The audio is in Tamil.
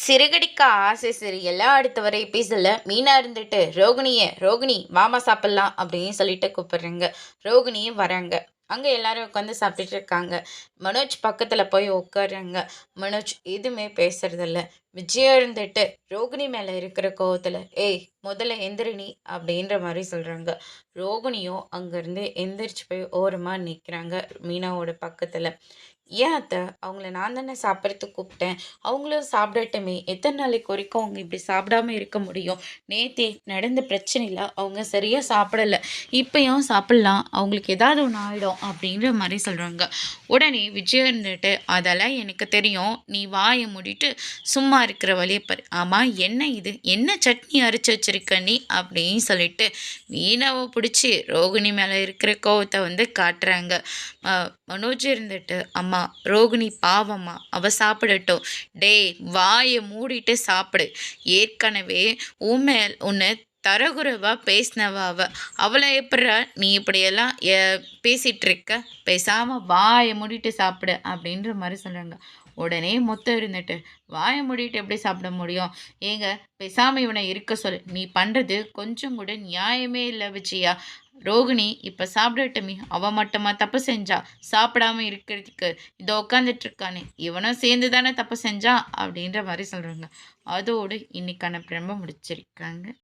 சிறுகடிக்க ஆசை சீரியல்ல அடுத்த வர எபிசோடில் மீனா இருந்துட்டு ரோகிணியை ரோகிணி மாமா சாப்பிட்லாம் அப்படின்னு சொல்லிட்டு கூப்பிடுறாங்க. ரோகிணியும் வராங்க. அங்கே எல்லாரும் உட்காந்து சாப்பிட்டுட்டு இருக்காங்க. மனோஜ் பக்கத்தில் போய் உட்காருங்க மனோஜ் எதுவுமே பேசுறதில்ல. விஜயா இருந்துட்டு ரோகிணி மேலே இருக்கிற கோவத்தில் ஏய் முதல்ல எந்திரிணி அப்படின்ற மாதிரி சொல்கிறாங்க ரோகிணியும் அங்கேருந்து எந்திரிச்சு போய் ஓரமாக நிற்கிறாங்க மீனாவோட பக்கத்தில். ஏன் அத்தை? அவங்கள நான் தானே சாப்பிட்றதுக்கு கூப்பிட்டேன். அவங்களும் சாப்பிடட்டுமே. எத்தனை நாளைக்கு வரைக்கும் அவங்க இப்படி சாப்பிடாம இருக்க முடியும்? நேத்தி நடந்த பிரச்சனையில் அவங்க சரியாக சாப்பிடல. இப்பயும் சாப்பிட்லாம். அவங்களுக்கு ஏதாவது ஒன்று ஆகிடும் அப்படின்ற மாதிரி சொல்கிறாங்க உடனே விஜய் இருந்துட்டு அதெல்லாம் எனக்கு தெரியும். நீ வாயை மூடிட்டு சும்மா இருக்கிற வழியை பாரு. ஆமாம் என்ன இது? என்ன சட்னி அரைச்சி வச்சிருக்க நீ? அப்படின்னு சொல்லிட்டு வீணாவை பிடிச்சி ரோகிணி மேலே இருக்கிற கோவத்தை வந்து காட்டுறாங்க. மனோஜ் இருந்துட்டு அம்மா ரோகிணி பாவம்மா. அவ சாப்பிடட்டும். டேய் வாயை மூடிட்டு சாப்பிடு. ஏற்கனவே உண்மையில் உன்னை தரகுறவா பேசினவா அவ. அவளை எப்படா நீ இப்படியெல்லாம் பேசிகிட்டு இருக்க பேசாமல் வாயை மூடிட்டு சாப்பிடு அப்படின்ற மாதிரி சொல்கிறாங்க உடனே மொத்தம் இருந்துட்டு வாயை மூடிட்டு எப்படி சாப்பிட முடியும்? ஏங்க பேசாமல் இவனை இருக்க சொல் நீ பண்ணுறது கொஞ்சம் கூட நியாயமே இல்லை விஜயா. ரோகிணி இப்போ சாப்பிடட்டுமே அவன் மட்டுமா தப்பு செஞ்சா? சாப்பிடாம இருக்கிறதுக்கு இதோ உட்காந்துட்டு இருக்கானே. இவனும் சேர்ந்து தானே தப்பு செஞ்சா? அப்படின்ற மாதிரி சொல்கிறாங்க அதோடு இன்னைக்கான பிரம்ப முடிச்சிருக்காங்க.